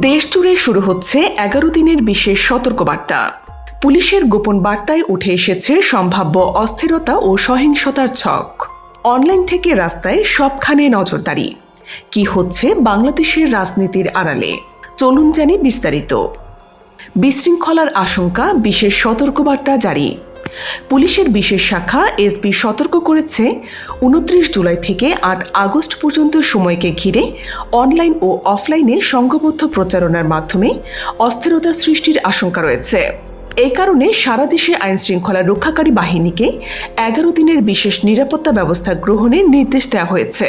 দেশ জুড়ে শুরু হচ্ছে এগারো দিনের বিশেষ সতর্কবার্তা। পুলিশের গোপন বার্তায় উঠে এসেছে সম্ভাব্য অস্থিরতা ও সহিংসতার ছক। অনলাইন থেকে রাস্তায় সবখানে নজরদারি। কি হচ্ছে বাংলাদেশের রাজনীতির আড়ালে? চলুন জানি বিস্তারিত। বিশৃঙ্খলার আশঙ্কা, বিশেষ সতর্কবার্তা জারি। পুলিশের বিশেষ শাখা এসবি সতর্ক করেছে, উনত্রিশ জুলাই থেকে আট আগস্ট পর্যন্ত সময়কে ঘিরে অনলাইন ও অফলাইনে সংঘবদ্ধ প্রচারণার মাধ্যমে অস্থিরতা সৃষ্টির আশঙ্কা রয়েছে। এই কারণে সারা দেশে আইন শৃঙ্খলা রক্ষাকারী বাহিনীকে এগারো দিনের বিশেষ নিরাপত্তা ব্যবস্থা গ্রহণের নির্দেশ দেওয়া হয়েছে।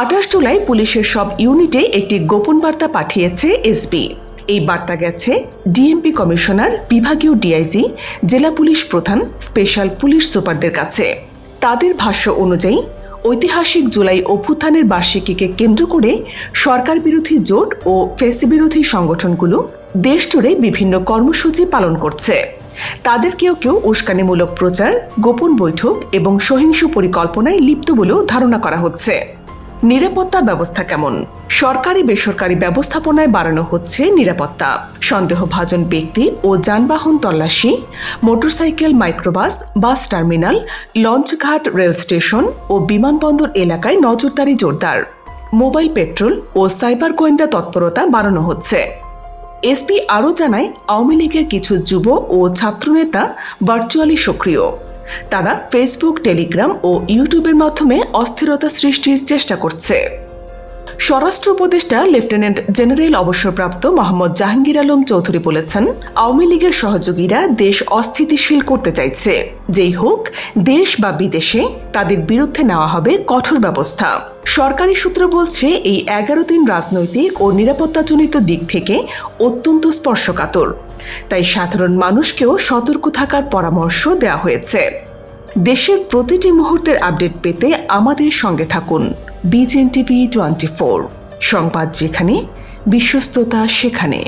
আঠাশ জুলাই পুলিশের সব ইউনিটে একটি গোপন বার্তা পাঠিয়েছে এসবি। এই বার্তা গেছে ডিএমপি কমিশনার, বিভাগীয় ডিআইজি জেলা পুলিশ প্রধান, স্পেশাল পুলিশ সুপারদের কাছে। তাদের ভাষ্য অনুযায়ী, ঐতিহাসিক জুলাই অভ্যুত্থানের বার্ষিকীকে কেন্দ্র করে সরকার বিরোধী জোট ও ফেসি বিরোধী সংগঠনগুলো দেশ জুড়ে বিভিন্ন কর্মসূচি পালন করছে। তাদের কেউ কেউ উস্কানিমূলক প্রচার, গোপন বৈঠক এবং সহিংস পরিকল্পনায় লিপ্ত বলেও ধারণা করা হচ্ছে। নিরাপত্তা ব্যবস্থা কেমন? সরকারি বেসরকারি ব্যবস্থাপনায় বাড়ানো হচ্ছে নিরাপত্তা। সন্দেহভাজন ব্যক্তি ও যানবাহন তল্লাশি, মোটরসাইকেল, মাইক্রোবাস, বাস টার্মিনাল লঞ্চঘাট রেল স্টেশন ও বিমানবন্দর এলাকায় নজরদারি জোরদার। মোবাইল পেট্রোল ও সাইবার গোয়েন্দা তৎপরতা বাড়ানো হচ্ছে। এসপি আরও জানায়, আওয়ামী লীগের কিছু যুব ও ছাত্রনেতা ভার্চুয়ালি সক্রিয়। তারা ফেসবুক টেলিগ্রাম ও ইউটিউবের মাধ্যমে অস্থিরতা সৃষ্টির চেষ্টা করছে। স্বরাষ্ট্র উপদেষ্টা লেফটেন্যান্ট জেনারেল অবসরপ্রাপ্ত মোহাম্মদ জাহাঙ্গীর আলম চৌধুরী বলেছেন, আওয়ামী লীগের সহযোগীরা দেশ অস্থিতিশীল করতে চাইছে। যেই হোক, দেশ বা বিদেশে তাদের বিরুদ্ধে নেওয়া হবে কঠোর ব্যবস্থা। সরকারি সূত্র বলছে, এই এগারো দিন রাজনৈতিক ও নিরাপত্তাজনিত দিক থেকে অত্যন্ত স্পর্শকাতর। তাই সাধারণ মানুষকেও সতর্ক থাকার পরামর্শ দেওয়া হয়েছে। দেশের প্রতিটি মুহূর্তের আপডেট পেতে আমাদের সঙ্গে থাকুন বিজেন টিভি টোয়েন্টি ফোর সংবাদ যেখানে, বিশ্বস্ততা সেখানে।